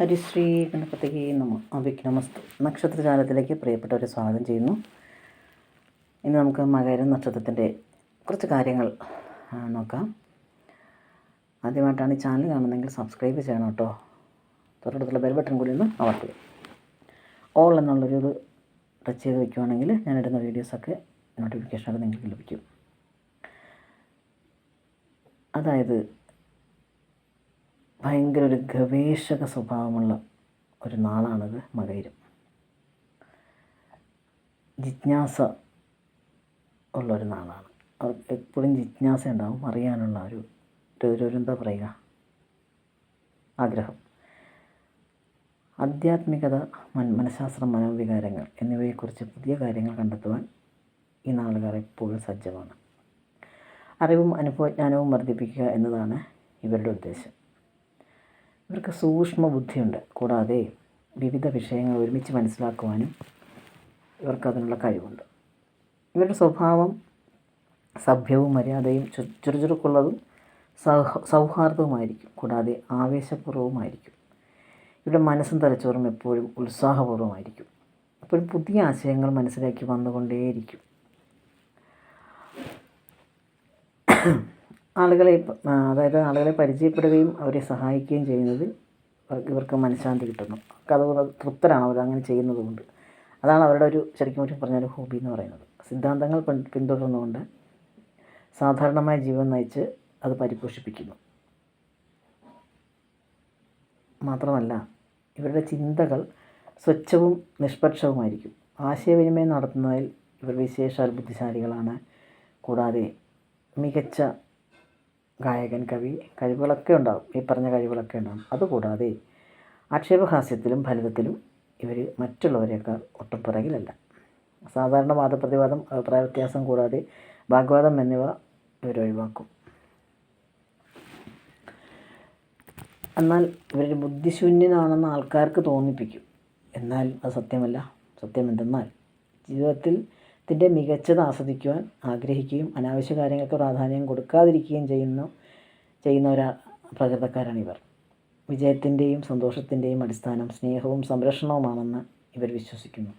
ഹരിശ്രീ ഗണപതിക്ക് നമ അവിക് നമസ്തു നക്ഷത്രജാലത്തിലേക്ക് പ്രിയപ്പെട്ടവരെ സ്വാഗതം ചെയ്യുന്നു. ഇനി നമുക്ക് മകര നക്ഷത്രത്തിന്റെ കുറച്ച് കാര്യങ്ങൾ നോക്കാം. ആദ്യമായിട്ടാണ് ഈ ചാനൽ കാണുന്നതെങ്കിൽ സബ്സ്ക്രൈബ് ചെയ്യണം കേട്ടോ. തൊട്ടടുത്തുള്ള ബെൽ ബട്ടൺ കൂടി ഒന്ന് അമർത്തുക. ഓൾ എന്നുള്ളൊരു ഇത് ടച്ച് ചെയ്ത് വെക്കുവാണെങ്കിൽ ഞാനിടുന്ന വീഡിയോസൊക്കെ നോട്ടിഫിക്കേഷനൊക്കെ നിങ്ങൾക്ക് ലഭിക്കും. അതായത് ഭയങ്കര ഒരു ഗവേഷക സ്വഭാവമുള്ള ഒരു നാളാണത് മകയിരം. ജിജ്ഞാസ ഉള്ള ഒരു നാളാണ്. അവർക്ക് എപ്പോഴും ജിജ്ഞാസ ഉണ്ടാവും അറിയാനുള്ള ഒരു എന്താ പറയുക ആഗ്രഹം. ആധ്യാത്മികത മൻ മനഃശാസ്ത്രം മനോവികാരങ്ങൾ എന്നിവയെക്കുറിച്ച് പുതിയ കാര്യങ്ങൾ കണ്ടെത്തുവാൻ ഈ നാളുകാർ എപ്പോഴും സജ്ജമാണ്. അറിവും അനുഭവജ്ഞാനവും വർദ്ധിപ്പിക്കുക എന്നതാണ് ഇവരുടെ ഉദ്ദേശം. ഇവർക്ക് സൂക്ഷ്മ ബുദ്ധിയുണ്ട് കൂടാതെ വിവിധ വിഷയങ്ങൾ ഒരുമിച്ച് മനസ്സിലാക്കുവാനും ഇവർക്ക് അതിനുള്ള കഴിവുണ്ട്. ഇവരുടെ സ്വഭാവം സഭ്യവും മര്യാദയും ചുറുചുറുക്കുള്ളതും സൗഹ സൗഹാർദ്ദവുമായിരിക്കും. കൂടാതെ ആവേശപൂർവമായിരിക്കും. ഇവരുടെ മനസ്സും തലച്ചോറും എപ്പോഴും ഉത്സാഹപൂർവമായിരിക്കും. എപ്പോഴും പുതിയ ആശയങ്ങൾ മനസ്സിലാക്കി വന്നുകൊണ്ടേയിരിക്കും. ആളുകളെ അതായത് ആളുകളെ പരിചയപ്പെടുകയും അവരെ സഹായിക്കുകയും ചെയ്യുന്നതിൽ ഇവർക്ക് മനഃശാന്തി കിട്ടുന്നു. അത് തൃപ്തരാണ് അവർ അങ്ങനെ ചെയ്യുന്നത് കൊണ്ട് അതാണ് അവരുടെ ഒരു ശരിക്കും ഒരു പറഞ്ഞാൽ ഹോബി എന്ന് പറയുന്നത്. സിദ്ധാന്തങ്ങൾ പിന്തുടർന്നുകൊണ്ട് സാധാരണമായ ജീവൻ നയിച്ച് അത് പരിപോഷിപ്പിക്കുന്നു. മാത്രമല്ല ഇവരുടെ ചിന്തകൾ സ്വച്ഛവും നിഷ്പക്ഷവുമായിരിക്കും. ആശയവിനിമയം നടത്തുന്നതിൽ ഇവർ വിശേഷാൽ ബുദ്ധിശാലികളാണ്. കൂടാതെ മികച്ച ഗായകൻ കവി കഴിവുകളൊക്കെ ഉണ്ടാകും ഈ പറഞ്ഞ കഴിവുകളൊക്കെ ഉണ്ടാകും അതുകൂടാതെ ആക്ഷേപഹാസ്യത്തിലും ഫലിതത്തിലും ഇവർ മറ്റുള്ളവരെക്കാൾ ഒട്ടും പുറകിലല്ല സാധാരണ വാദപ്രതിവാദം അഭിപ്രായ വ്യത്യാസം കൂടാതെ വാഗ്വാദം എന്നിവ ഇവർ ഒഴിവാക്കും. എന്നാൽ ഇവർ ബുദ്ധിശൂന്യനാണെന്ന് ആൾക്കാർക്ക് തോന്നിപ്പിക്കും. എന്നാൽ അത് സത്യമല്ല. സത്യം എന്തെന്നാൽ ജീവിതത്തിൽ ത്തിന്റെ മികച്ചത് ആസ്വദിക്കുവാൻ ആഗ്രഹിക്കുകയും അനാവശ്യ കാര്യങ്ങൾക്ക് പ്രാധാന്യം കൊടുക്കാതിരിക്കുകയും ചെയ്യുന്ന ചെയ്യുന്ന ഒരു പ്രകൃതക്കാരാണ് ഇവർ വിജയത്തിന്റെയും സന്തോഷത്തിന്റെയും അടിസ്ഥാനം സ്നേഹവും സംരക്ഷണവുമാണെന്ന് ഇവർ വിശ്വസിക്കുന്നു.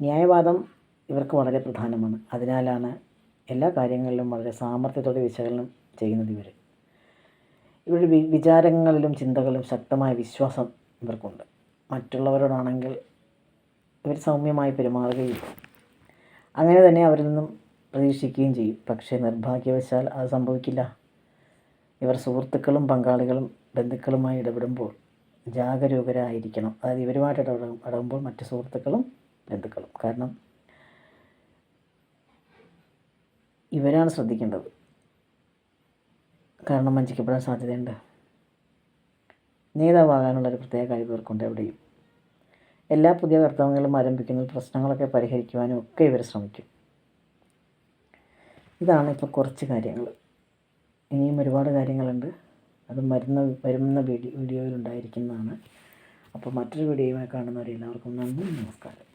ന്യായവാദം ഇവർക്ക് വളരെ പ്രധാനമാണ്. അതിനാലാണ് എല്ലാ കാര്യങ്ങളിലും വളരെ സാമർഥ്യത്തോടെ വിശകലനം ചെയ്യുന്നത് ഇവർ. ഇവരുടെ വിചാരങ്ങളിലും ചിന്തകളിലും ശക്തമായ വിശ്വാസം ഇവർക്കുണ്ട്. മറ്റുള്ളവരോടാണെങ്കിൽ ഇവർ സൗമ്യമായി പെരുമാറുകയും അങ്ങനെ തന്നെ അവരിൽ നിന്നും പ്രതീക്ഷിക്കുകയും ചെയ്യും. പക്ഷേ നിർഭാഗ്യവശാൽ അത് സംഭവിക്കില്ല. ഇവർ സുഹൃത്തുക്കളും പങ്കാളികളും ബന്ധുക്കളുമായി ഇടപെടുമ്പോൾ ജാഗരൂകരായിരിക്കണം. അതായത് ഇവരുമായിട്ട് ഇടപെടും ഇടപെടുമ്പോൾ മറ്റ് സുഹൃത്തുക്കളും ബന്ധുക്കളും. കാരണം ഇവരാണ് ശ്രദ്ധിക്കേണ്ടത്. കാരണം വഞ്ചിക്കപ്പെടാൻ സാധ്യതയുണ്ട്. നേതാവാകാനുള്ളൊരു പ്രത്യേക കഴിവ് ഇവർക്കുണ്ട് എവിടെയും. എല്ലാ പുതിയ കർത്തവ്യങ്ങളും ആരംഭിക്കുന്ന പ്രശ്നങ്ങളൊക്കെ പരിഹരിക്കുവാനും ഒക്കെ ഇവർ ശ്രമിക്കും. ഇതാണ് ഇപ്പോൾ കുറച്ച് കാര്യങ്ങൾ. ഇനിയും ഒരുപാട് കാര്യങ്ങളുണ്ട്. അത് മരുന്ന വരുന്ന വീഡിയോ വീഡിയോയിൽ ഉണ്ടായിരിക്കുന്നതാണ് അപ്പോൾ മറ്റൊരു വീഡിയോയുമായി കാണുന്നവരെ എല്ലാവർക്കും നന്ദി നമസ്കാരം.